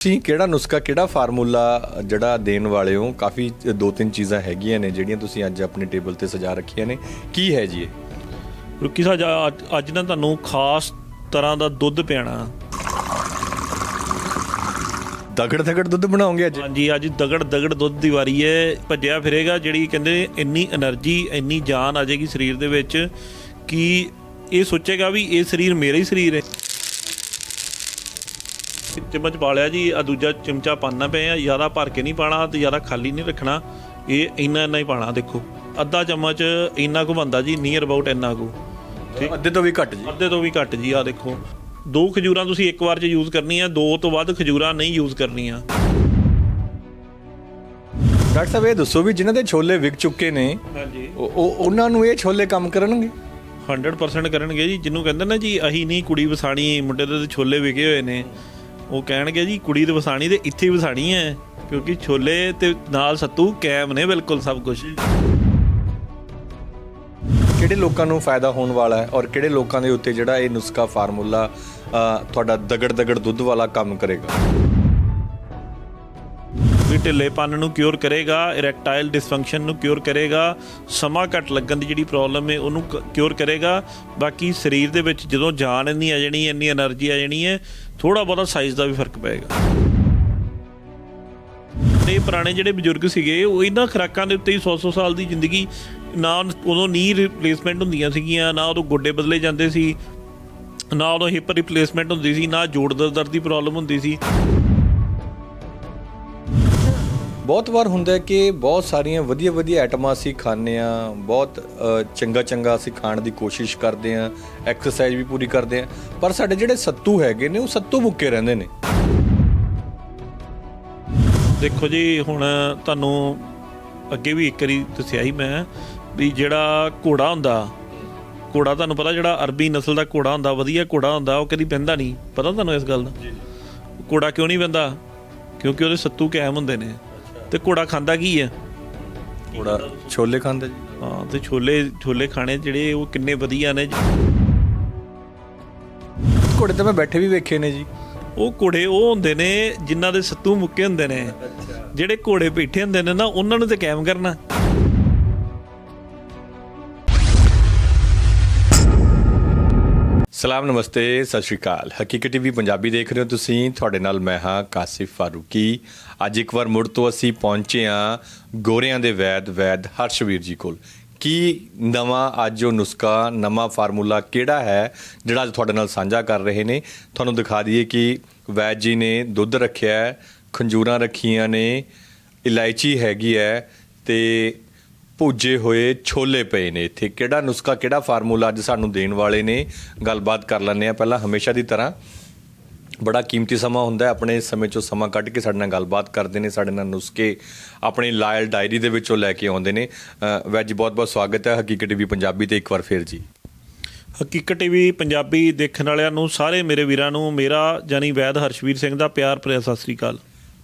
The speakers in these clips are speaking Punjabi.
ਤੁਸੀਂ ਕਿਹੜਾ ਨੁਸਖਾ ਕਿਹੜਾ ਫਾਰਮੂਲਾ ਜਿਹੜਾ ਦੇਣ ਵਾਲੇ ਹੋ? ਕਾਫੀ ਦੋ ਤਿੰਨ ਚੀਜ਼ਾਂ ਹੈਗੀਆਂ ਨੇ ਜਿਹੜੀਆਂ ਤੁਸੀਂ ਅੱਜ ਆਪਣੇ ਟੇਬਲ ਤੇ ਸਜਾ ਰੱਖੀਆਂ ਨੇ। ਕੀ ਹੈ ਜੀ ਇਹ? ਰੁੱਕੀ ਅੱਜ- ਅੱਜ ਨਾ ਤੁਹਾਨੂੰ ਖਾਸ ਤਰ੍ਹਾਂ ਦਾ ਦੁੱਧ ਪਿਆਣਾ। ਦਗੜ ਦਗੜ ਦੁੱਧ ਬਣਾਉਂਗੇ ਅੱਜ? ਹਾਂਜੀ ਅੱਜ ਦਗੜ ਦਗੜ ਦੁੱਧ ਦੀ ਵਾਰੀ ਹੈ। ਭੱਜਿਆ ਫਿਰੇਗਾ ਜਿਹੜੀ ਕਹਿੰਦੇ ਇੰਨੀ એનર્ਜੀ ਇੰਨੀ ਜਾਨ ਆ ਜਾਏਗੀ ਸਰੀਰ ਦੇ ਵਿੱਚ ਕਿ ਇਹ ਸੋਚੇਗਾ ਵੀ ਇਹ ਸਰੀਰ ਮੇਰਾ ਹੀ ਸਰੀਰ ਹੈ। ਚਮਚ ਪਾ ਲਿਆ ਜੀ ਆ ਦੂਜਾ ਚਮਚਾ ਪਾਣਾ ਪਿਆ ਜ਼ਿਆਦਾ ਭਰ ਕੇ ਨਹੀਂ ਪਾਣਾ ਤੇ ਜ਼ਿਆਦਾ ਖਾਲੀ ਨਹੀਂ ਰੱਖਣਾ। ਇਹ ਇੰਨਾ ਇੰਨਾ ਹੀ ਪਾਣਾ ਦੇਖੋ। ਅੱਧਾ ਚਮਚ ਇੰਨਾ ਕੁ ਬੰਦਾ ਜੀ ਨੀਅਰ ਅਬਾਊਟ ਇੰਨਾ ਕੁ। ਅੱਧੇ ਤੋਂ ਵੀ ਘੱਟ ਜੀ। ਅੱਧੇ ਤੋਂ ਵੀ ਘੱਟ ਜੀ ਆ ਦੇਖੋ। ਦੋ ਖਜੂਰਾਂ ਤੁਸੀਂ ਇੱਕ ਵਾਰ 'ਚ ਯੂਜ਼ ਕਰਨੀਆਂ ਦੋ ਤੋਂ ਵੱਧ ਖਜੂਰਾਂ ਨਹੀਂ ਯੂਜ਼ ਕਰਨੀਆਂ। ਡਾਕਟਰ ਸਾਹਿਬ ਇਹ ਦੱਸੋ ਵੀ ਜਿਨ੍ਹਾਂ ਦੇ ਛੋਲੇ ਵਿਕ ਚੁੱਕੇ ਨੇ ਹਾਂਜੀ। ਉਹ ਉਹ- ਉਹਨਾਂ ਨੂੰ ਇਹ ਛੋਲੇ ਕੰਮ ਕਰਨਗੇ? 100% ਕਰਨਗੇ ਜੀ ਜਿਹਨੂੰ ਕਹਿੰਦੇ ਨਾ ਜੀ ਅਹੀ ਨਹੀਂ ਕੁੜੀ ਵਸਾਣੀ ਮੁੰਡੇ ਦੇ ਛੋਲੇ ਵਿਕੇ ਹੋਏ ਨੇ। ਉਹ ਕਹਿਣਗੇ ਜੀ ਕੁੜੀ ਦੇ ਵਸਾਣੀ ਦੇ ਇੱਥੇ ਹੀ ਵਸਾਣੀ ਹੈ ਕਿਉਂਕਿ ਛੋਲੇ ਤੇ ਨਾਲ ਸੱਤੂ ਕੈਮ ਨੇ ਬਿਲਕੁਲ ਸਭ ਕੁਝ ਕਿਹੜੇ ਲੋਕਾਂ ਨੂੰ ਫਾਇਦਾ ਹੋਣ ਵਾਲਾ ਹੈ ਔਰ ਕਿਹੜੇ ਲੋਕਾਂ ਦੇ ਉੱਤੇ ਜਿਹੜਾ ਇਹ ਨੁਸਖਾ ਫਾਰਮੂਲਾ ਤੁਹਾਡਾ ਦਗੜ ਦਗੜ ਦੁੱਧ ਵਾਲਾ ਕੰਮ ਕਰੇਗਾ? ਵੀ ਢਿੱਲੇਪਨ ਨੂੰ ਕਿਉਰ ਕਰੇਗਾ ਇਰੈਕਟਾਈਲ ਡਿਸਫੰਕਸ਼ਨ ਨੂੰ ਕਿਉਰ ਕਰੇਗਾ ਸਮਾਂ ਘੱਟ ਲੱਗਣ ਦੀ ਜਿਹੜੀ ਪ੍ਰੋਬਲਮ ਹੈ ਉਹਨੂੰ ਕਿਉਰ ਕਰੇਗਾ। ਬਾਕੀ ਸਰੀਰ ਦੇ ਵਿੱਚ ਜਦੋਂ ਜਾਨ ਇੰਨੀ ਆ ਜਾਣੀ ਇੰਨੀ એનર્ਜੀ ਆ ਜਾਣੀ ਹੈ ਥੋੜਾ ਬਹੁਤਾ ਸਾਈਜ਼ ਦਾ ਵੀ ਫ਼ਰਕ ਪਏਗਾ। ਤੇ ਪੁਰਾਣੇ ਜਿਹੜੇ ਬਜ਼ੁਰਗ ਸੀਗੇ, ਉਹ ਇਹਨਾਂ ਖੁਰਾਕਾਂ ਦੇ ਉੱਤੇ ਹੀ 100-100 ਸਾਲ ਦੀ ਜ਼ਿੰਦਗੀ, ਨਾ ਉਦੋਂ ਨੀ ਰਿਪਲੇਸਮੈਂਟ ਹੁੰਦੀਆਂ ਸੀਗੀਆਂ, ਨਾ ਉਦੋਂ ਗੋਡੇ ਬਦਲੇ ਜਾਂਦੇ ਸੀ, ਨਾ ਉਦੋਂ ਹਿਪ ਰਿਪਲੇਸਮੈਂਟ ਹੁੰਦੀ ਸੀ, ਨਾ ਜੋੜ ਦਰ- ਦਰਦ ਦੀ ਪ੍ਰੋਬਲਮ ਹੁੰਦੀ ਸੀ। ਬਹੁਤ ਵਾਰ ਹੁੰਦਾ ਹੈ ਕਿ ਬਹੁਤ ਸਾਰੀਆਂ ਵਧੀਆ ਵਧੀਆ ਆਈਟਮਾਂ ਅਸੀਂ ਖਾਂਦੇ ਆ ਬਹੁਤ ਚੰਗਾ ਚੰਗਾ ਅਸੀਂ ਖਾਣ ਦੀ ਕੋਸ਼ਿਸ਼ ਕਰਦੇ ਆ ਐਕਸਰਸਾਈਜ਼ ਵੀ ਪੂਰੀ ਕਰਦੇ ਆ ਪਰ ਸਾਡੇ ਜਿਹੜੇ ਸੱਤੂ ਹੈਗੇ ਨੇ ਉਹ ਸੱਤੂ ਮੁੱਕੇ ਰਹਿੰਦੇ ਨੇ। ਦੇਖੋ ਜੀ ਹੁਣ ਤੁਹਾਨੂੰ ਅੱਗੇ ਵੀ ਇੱਕ ਵਾਰੀ ਦੱਸਿਆ ਸੀ ਮੈਂ ਵੀ ਜਿਹੜਾ ਘੋੜਾ ਹੁੰਦਾ ਘੋੜਾ ਤੁਹਾਨੂੰ ਪਤਾ ਜਿਹੜਾ ਅਰਬੀ ਨਸਲ ਦਾ ਘੋੜਾ ਹੁੰਦਾ ਵਧੀਆ ਘੋੜਾ ਹੁੰਦਾ ਉਹ ਕਦੀ ਬਹਿੰਦਾ ਨਹੀਂ। ਪਤਾ ਤੁਹਾਨੂੰ ਇਸ ਗੱਲ ਦਾ? ਘੋੜਾ ਕਿਉਂ ਨਹੀਂ ਬਹਿੰਦਾ? ਕਿਉਂਕਿ ਉਹਦੇ ਸੱਤੂ ਕਾਇਮ ਹੁੰਦੇ ਨੇ। ਤੇ ਘੋੜਾ ਖਾਂਦਾ ਕੀ ਹੈ? ਥੋੜਾ ਛੋਲੇ ਖਾਂਦੇ ਜੀ। ਹਾਂ ਤੇ ਛੋਲੇ ਛੋਲੇ ਖਾਣੇ ਜਿਹੜੇ ਉਹ ਕਿੰਨੇ ਵਧੀਆ ਨੇ ਘੋੜੇ ਤੇ ਮੈਂ ਬੈਠੇ ਵੀ ਵੇਖੇ ਨੇ ਜੀ। ਉਹ ਘੋੜੇ ਉਹ ਹੁੰਦੇ ਨੇ ਜਿਨ੍ਹਾਂ ਦੇ ਸੱਤੂ ਮੁੱਕੇ ਹੁੰਦੇ ਨੇ। ਜਿਹੜੇ ਘੋੜੇ ਬੈਠੇ ਹੁੰਦੇ ਨੇ ਨਾ ਉਹਨਾਂ ਨੂੰ ਤੇ ਕਾਇਮ ਕਰਨਾ। ਸਲਾਮ, ਨਮਸਤੇ, ਸਤਿ ਸ਼੍ਰੀ ਅਕਾਲ। ਹਕੀਕਤ ਟੀਵੀ ਪੰਜਾਬੀ ਦੇਖ ਰਹੇ ਹੋ ਤੁਸੀਂ। ਤੁਹਾਡੇ ਨਾਲ ਮੈਂ ਹਾਂ ਕਾਸਿਫ ਫਾਰੂਕੀ। ਅੱਜ ਇੱਕ ਵਾਰ ਮੁੜ ਤੋਂ ਅਸੀਂ ਪਹੁੰਚੇ ਹਾਂ ਗੋਰਿਆਂ ਦੇ ਵੈਦ ਵੈਦ ਹਰਸ਼ਵੀਰ ਜੀ ਕੋਲ। ਕੀ ਨਵਾਂ ਅੱਜ ਉਹ ਨੁਸਖਾ, ਨਵਾਂ ਫਾਰਮੂਲਾ ਕਿਹੜਾ ਹੈ, ਜਿਹੜਾ ਅੱਜ ਤੁਹਾਡੇ ਨਾਲ ਸਾਂਝਾ ਕਰ ਰਹੇ ਨੇ? ਤੁਹਾਨੂੰ ਦਿਖਾ ਦਈਏ ਕਿ ਵੈਦ ਜੀ ਨੇ ਦੁੱਧ ਰੱਖਿਆ ਹੈ, ਖੰਜੂਰਾਂ ਰੱਖੀਆਂ ਨੇ, ਇਲਾਇਚੀ ਹੈਗੀ ਹੈ ਤੇ ਭੁੱਜੇ ਹੋਏ ਛੋਲੇ ਪਏ ਨੇ ਇੱਥੇ। ਕਿਹੜਾ ਨੁਸਖਾ ਕਿਹੜਾ ਫਾਰਮੂਲਾ ਅੱਜ ਸਾਨੂੰ ਦੇਣ ਵਾਲੇ ਨੇ? ਗੱਲਬਾਤ ਕਰ ਲੈਂਦੇ ਆ ਪਹਿਲਾਂ ਹਮੇਸ਼ਾ ਦੀ ਤਰ੍ਹਾਂ। ਬੜਾ ਕੀਮਤੀ ਸਮਾਂ ਹੁੰਦਾ ਹੈ ਆਪਣੇ ਸਮੇਂ ਚੋਂ ਸਮਾਂ ਕੱਢ ਕੇ ਸਾਡੇ ਨਾਲ ਗੱਲਬਾਤ ਕਰਦੇ ਨੇ ਸਾਡੇ ਨਾਲ ਨੁਸਖੇ ਆਪਣੀ ਲਾਇਲ ਡਾਇਰੀ ਦੇ ਵਿੱਚੋਂ ਲੈ ਕੇ ਆਉਂਦੇ ਨੇ। ਅ, ਵੈਦ ਜੀ ਬਹੁਤ ਬਹੁਤ ਸਵਾਗਤ ਹੈ ਹਕੀਕਤ ਟੀਵੀ ਪੰਜਾਬੀ ਤੇ ਇੱਕ ਵਾਰ ਫੇਰ ਜੀ। ਹਕੀਕਤ ਟੀਵੀ ਪੰਜਾਬੀ ਦੇਖਣ ਵਾਲਿਆਂ ਨੂੰ ਸਾਰੇ ਮੇਰੇ ਵੀਰਾਂ ਨੂੰ ਮੇਰਾ ਜਾਨੀ ਵੈਦ ਹਰਸ਼ਵੀਰ ਸਿੰਘ ਦਾ ਪਿਆਰ ਭਰਿਆ ਸਤਿ ਸ੍ਰੀ ਅਕਾਲ।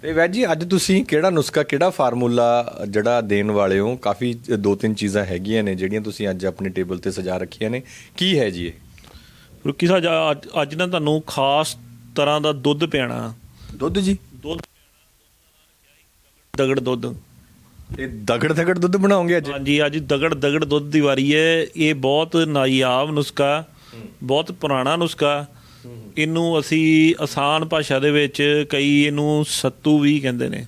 ਤੇ ਵੈਦ ਜੀ ਅੱਜ ਤੁਸੀਂ ਕਿਹੜਾ ਨੁਸਖਾ ਕਿਹੜਾ ਫਾਰਮੂਲਾ ਜਿਹੜਾ ਦੇਣ ਵਾਲੇ ਹੋ? ਕਾਫੀ ਦੋ ਤਿੰਨ ਚੀਜ਼ਾਂ ਹੈਗੀਆਂ ਨੇ ਜਿਹੜੀਆਂ ਤੁਸੀਂ ਅੱਜ ਆਪਣੇ ਟੇਬਲ ਤੇ ਸਜਾ ਰੱਖੀਆਂ ਨੇ। ਕੀ ਹੈ ਜੀ ਇਹ? ਰੁਕੀ ਸਾਹਿਬ ਅੱਜ- ਨਾ ਤੁਹਾਨੂੰ ਖਾਸ ਤਰ੍ਹਾਂ ਦਾ ਦੁੱਧ ਪਿਆਣਾ। ਦੁੱਧ ਜੀ? ਦੁੱਧ ਦਗੜ ਦੁੱਧ। ਇਹ ਦਗੜ ਦਗੜ ਦੁੱਧ ਬਣਾਉਂਗੇ ਅੱਜ? ਹਾਂਜੀ ਅੱਜ ਦਗੜ ਦਗੜ ਦੁੱਧ ਦੀ ਵਾਰੀ ਹੈ। ਇਹ ਬਹੁਤ ਨਾਯਾਬ ਨੁਸਖਾ ਬਹੁਤ ਪੁਰਾਣਾ ਨੁਸਖਾ। ਇਹਨੂੰ ਅਸੀਂ ਆਸਾਨ ਭਾਸ਼ਾ ਦੇ ਵਿੱਚ ਕਈ ਇਹਨੂੰ ਸੱਤੂ ਵੀ ਕਹਿੰਦੇ ਨੇ।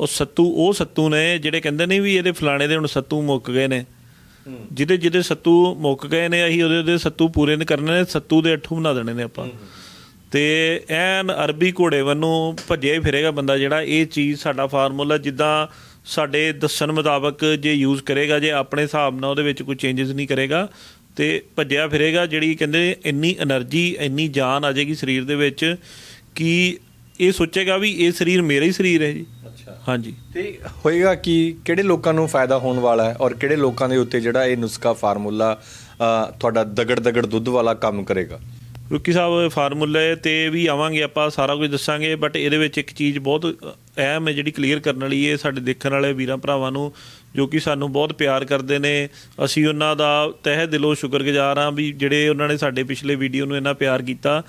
ਉਹ ਸੱਤੂ ਉਹ ਸੱਤੂ ਨੇ ਜਿਹੜੇ ਕਹਿੰਦੇ ਨੇ ਵੀ ਇਹਦੇ ਫਲਾਣੇ ਦੇ ਹੁਣ ਸੱਤੂ ਮੁੱਕ ਗਏ ਨੇ। ਜਿਹਦੇ ਜਿਹਦੇ ਸੱਤੂ ਮੁੱਕ ਗਏ ਨੇ, ਅਸੀਂ ਉਹਦੇ ਉਹਦੇ ਸੱਤੂ ਪੂਰੇ ਨਹੀਂ ਕਰਨੇ ਨੇ, ਸੱਤੂ ਦੇ ਅੱਠੂ ਬਣਾ ਦੇਣੇ ਨੇ ਆਪਾਂ। ਤੇ ਐਨ ਅਰਬੀ ਘੋੜੇ ਵੱਲੋਂ ਭੱਜਿਆ ਹੀ ਫਿਰੇਗਾ ਬੰਦਾ ਜਿਹੜਾ, ਇਹ ਚੀਜ਼ ਸਾਡਾ ਫਾਰਮੂਲਾ ਜਿੱਦਾਂ ਸਾਡੇ ਦੱਸਣ ਮੁਤਾਬਕ ਜੇ ਯੂਜ਼ ਕਰੇਗਾ, ਜੇ ਆਪਣੇ ਹਿਸਾਬ ਨਾਲ ਉਹਦੇ ਵਿੱਚ ਕੋਈ ਚੇਂਜਸ ਨਹੀਂ ਕਰੇਗਾ ਤੇ ਭੱਜਿਆ ਫਿਰੇਗਾ ਜਿਹੜੀ ਕਹਿੰਦੇ ਇੰਨੀ એનર્ਜੀ ਇੰਨੀ ਜਾਨ ਆ ਜਾਏਗੀ ਸਰੀਰ ਦੇ ਵਿੱਚ ਕਿ ਇਹ ਸੋਚੇਗਾ ਵੀ ਇਹ ਸਰੀਰ ਮੇਰਾ ਹੀ ਸਰੀਰ ਹੈ ਜੀ। ਅੱਛਾ। ਹਾਂਜੀ। ਤੇ ਹੋਏਗਾ ਕਿ ਕਿਹੜੇ ਲੋਕਾਂ ਨੂੰ ਫਾਇਦਾ ਹੋਣ ਵਾਲਾ ਹੈ ਔਰ ਕਿਹੜੇ ਲੋਕਾਂ ਦੇ ਉੱਤੇ ਜਿਹੜਾ ਇਹ ਨੁਸਖਾ ਫਾਰਮੂਲਾ ਤੁਹਾਡਾ ਦਗੜ ਦਗੜ ਦੁੱਧ ਵਾਲਾ ਕੰਮ ਕਰੇਗਾ? ਰੁੱਕੀ ਸਾਹਿਬ, ਫਾਰਮੂਲੇ ਤੇ ਵੀ ਆਵਾਂਗੇ ਆਪਾਂ, ਸਾਰਾ ਕੁਝ ਦੱਸਾਂਗੇ ਬਟ ਇਹਦੇ ਵਿੱਚ ਇੱਕ ਚੀਜ਼ ਬਹੁਤ ਅਹਿਮ ਹੈ ਜਿਹੜੀ ਕਲੀਅਰ ਕਰਨ ਵਾਲੀ ਹੈ ਸਾਡੇ ਦੇਖਣ ਵਾਲੇ ਵੀਰਾਂ ਭਰਾਵਾਂ ਨੂੰ, ਜੋ ਕਿ ਸਾਨੂੰ ਬਹੁਤ ਪਿਆਰ ਕਰਦੇ ਨੇ। ਅਸੀਂ ਉਹਨਾਂ ਦਾ ਤਹਿ ਦਿਲੋਂ ਸ਼ੁਕਰਗੁਜ਼ਾਰ ਹਾਂ ਵੀ ਜਿਹੜੇ ਉਹਨਾਂ ਨੇ ਸਾਡੇ ਪਿਛਲੇ ਵੀਡੀਓ ਨੂੰ ਇੰਨਾ ਪਿਆਰ ਕੀਤਾ।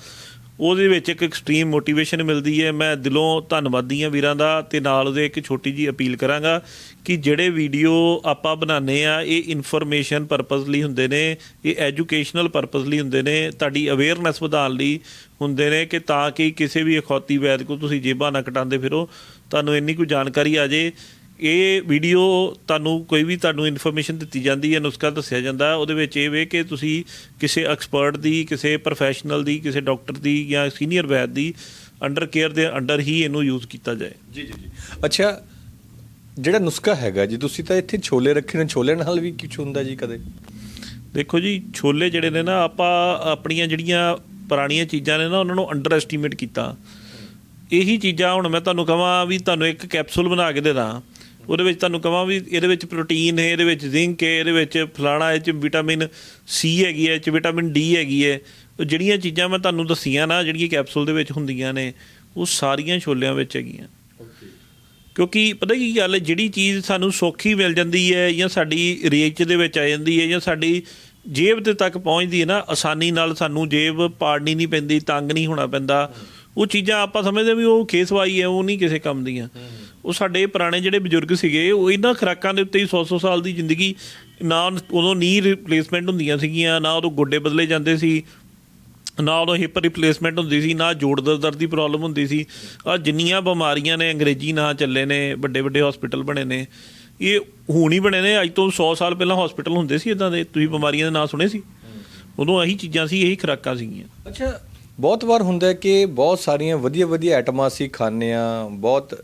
ਉਹਦੇ ਵਿੱਚ ਇੱਕ ਐਕਸਟ੍ਰੀਮ ਮੋਟੀਵੇਸ਼ਨ ਮਿਲਦੀ ਹੈ। ਮੈਂ ਦਿਲੋਂ ਧੰਨਵਾਦੀ ਹਾਂ ਵੀਰਾਂ ਦਾ ਤੇ ਨਾਲ ਉਹਦੇ ਇੱਕ ਛੋਟੀ ਜੀ ਅਪੀਲ ਕਰਾਂਗਾ ਕਿ ਜਿਹੜੇ ਵੀਡੀਓ ਆਪਾਂ ਬਣਾਉਂਦੇ ਆ ਇਹ ਇਨਫੋਰਮੇਸ਼ਨ ਪਰਪਸ ਲਈ ਹੁੰਦੇ ਨੇ, ਇਹ ਐਜੂਕੇਸ਼ਨਲ ਪਰਪਸ ਲਈ ਹੁੰਦੇ ਨੇ, ਤੁਹਾਡੀ ਅਵੇਅਰਨੈਸ ਵਧਾਉਣ ਲਈ ਹੁੰਦੇ ਨੇ ਕਿ ਤਾਂ ਕਿ ਕਿਸੇ ਵੀ ਅਖੌਤੀ ਵੈਦ ਕੋ ਤੁਸੀਂ ਜੇਬਾਂ ਨਾ ਕਟਾਉਂਦੇ ਫਿਰੋ। ਤੁਹਾਨੂੰ ਇੰਨੀ ਕੋਈ ਜਾਣਕਾਰੀ ਆ ਜੇ। ਇਹ ਵੀਡੀਓ ਤੁਹਾਨੂੰ ਕੋਈ ਵੀ ਤੁਹਾਨੂੰ ਇਨਫੋਰਮੇਸ਼ਨ ਦਿੱਤੀ ਜਾਂਦੀ ਹੈ ਨੁਸਖਾ ਦੱਸਿਆ ਜਾਂਦਾ ਉਹਦੇ ਵਿੱਚ ਇਹ ਵੇ ਕਿ ਤੁਸੀਂ ਕਿਸੇ ਐਕਸਪਰਟ ਦੀ ਕਿਸੇ ਪ੍ਰੋਫੈਸ਼ਨਲ ਦੀ ਕਿਸੇ ਡਾਕਟਰ ਦੀ ਜਾਂ ਸੀਨੀਅਰ ਵੈਦ ਦੀ ਅੰਡਰ ਕੇਅਰ ਦੇ ਅੰਡਰ ਹੀ ਇਹਨੂੰ ਯੂਜ਼ ਕੀਤਾ ਜਾਏ। ਜੀ ਜੀ ਜੀ। ਅੱਛਾ ਜਿਹੜਾ ਨੁਸਖਾ ਹੈਗਾ ਜੀ ਤੁਸੀਂ ਤਾਂ ਇੱਥੇ ਛੋਲੇ ਰੱਖੇ ਨੇ ਛੋਲੇ ਨਾਲ ਵੀ ਕੁਝ ਹੁੰਦਾ ਜੀ ਕਦੇ? ਦੇਖੋ ਜੀ ਛੋਲੇ ਜਿਹੜੇ ਨੇ ਨਾ ਆਪਾਂ ਆਪਣੀਆਂ ਜਿਹੜੀਆਂ ਪੁਰਾਣੀਆਂ ਚੀਜ਼ਾਂ ਨੇ ਨਾ ਉਹਨਾਂ ਨੂੰ ਅੰਡਰ ਐਸਟੀਮੇਟ ਕੀਤਾ। ਇਹੀ ਚੀਜ਼ਾਂ ਹੁਣ ਮੈਂ ਤੁਹਾਨੂੰ ਕਹਾਂ ਵੀ ਤੁਹਾਨੂੰ ਇੱਕ ਕੈਪਸੂਲ ਬਣਾ ਕੇ ਦੇ ਦਾਂ। ਉਹਦੇ ਵਿੱਚ ਤੁਹਾਨੂੰ ਕਹਾਂ ਵੀ ਇਹਦੇ ਵਿੱਚ ਪ੍ਰੋਟੀਨ ਹੈ ਇਹਦੇ ਵਿੱਚ ਜ਼ਿੰਕ ਹੈ ਇਹਦੇ ਵਿੱਚ ਫਲਾਣਾ ਇਹ ਚ ਵਿਟਾਮਿਨ ਸੀ ਹੈਗੀ ਹੈ ਇਹ ਚ ਵਿਟਾਮਿਨ ਡੀ ਹੈਗੀ ਹੈ। ਉਹ ਜਿਹੜੀਆਂ ਚੀਜ਼ਾਂ ਮੈਂ ਤੁਹਾਨੂੰ ਦੱਸੀਆਂ ਨਾ ਜਿਹੜੀਆਂ ਕੈਪਸੂਲ ਦੇ ਵਿੱਚ ਹੁੰਦੀਆਂ ਨੇ ਉਹ ਸਾਰੀਆਂ ਛੋਲਿਆਂ ਵਿੱਚ ਹੈਗੀਆਂ। ਕਿਉਂਕਿ ਪਤਾ ਕੀ ਗੱਲ ਹੈ ਜਿਹੜੀ ਚੀਜ਼ ਸਾਨੂੰ ਸੌਖੀ ਮਿਲ ਜਾਂਦੀ ਹੈ ਜਾਂ ਸਾਡੀ ਰੇਂਜ ਦੇ ਵਿੱਚ ਆ ਜਾਂਦੀ ਹੈ ਜਾਂ ਸਾਡੀ ਜੇਬ ਦੇ ਤੱਕ ਪਹੁੰਚਦੀ ਹੈ ਨਾ ਆਸਾਨੀ ਨਾਲ ਸਾਨੂੰ ਜੇਬ ਪਾੜਨੀ ਨਹੀਂ ਪੈਂਦੀ ਤੰਗ ਨਹੀਂ ਹੋਣਾ ਪੈਂਦਾ। ਉਹ ਚੀਜ਼ਾਂ ਆਪਾਂ ਸਮਝਦੇ ਵੀ ਉਹ ਖੇਸਵਾਈ ਹੈ ਉਹ ਨਹੀਂ ਕਿਸੇ ਕੰਮ ਦੀਆਂ। ਉਹ ਸਾਡੇ ਪੁਰਾਣੇ ਜਿਹੜੇ ਬਜ਼ੁਰਗ ਸੀਗੇ ਉਹ ਇਹਨਾਂ ਖੁਰਾਕਾਂ ਦੇ ਉੱਤੇ ਹੀ 100-100 ਸਾਲ ਦੀ ਜ਼ਿੰਦਗੀ ਨਾ ਉਦੋਂ ਨੀ ਰਿਪਲੇਸਮੈਂਟ ਹੁੰਦੀਆਂ ਸੀਗੀਆਂ ਨਾ ਉਦੋਂ ਗੋਡੇ ਬਦਲੇ ਜਾਂਦੇ ਸੀ ਨਾ ਉਦੋਂ ਹਿਪ ਰਿਪਲੇਸਮੈਂਟ ਹੁੰਦੀ ਸੀ ਨਾ ਜੋੜ ਦਰ- ਦਰਦ ਦੀ ਪ੍ਰੋਬਲਮ ਹੁੰਦੀ ਸੀ। ਆ ਜਿੰਨੀਆਂ ਬਿਮਾਰੀਆਂ ਨੇ ਅੰਗਰੇਜ਼ੀ ਨਾਂ ਚੱਲੇ ਨੇ ਵੱਡੇ ਵੱਡੇ ਹਸਪੀਟਲ ਬਣੇ ਨੇ ਇਹ ਹੁਣ ਹੀ ਬਣੇ ਨੇ ਅੱਜ ਤੋਂ 100 ਸਾਲ ਪਹਿਲਾਂ ਹਸਪੀਟਲ ਹੁੰਦੇ ਸੀ ਇਦਾਂ ਦੇ ਤੁਸੀਂ ਬਿਮਾਰੀਆਂ ਦੇ ਨਾਂ ਸੁਣੇ ਸੀ? ਉਦੋਂ ਇਹੀ ਚੀਜ਼ਾਂ ਸੀ ਇਹੀ ਖੁਰਾਕਾਂ ਸੀਗੀਆਂ। ਅੱਛਾ ਬਹੁਤ ਵਾਰ ਹੁੰਦਾ ਹੈ ਕਿ ਬਹੁਤ ਸਾਰੀਆਂ ਵਧੀਆ ਵਧੀਆ ਆਈਟਮਾਂ ਅਸੀਂ ਖਾਂਦੇ ਆ ਬਹੁਤ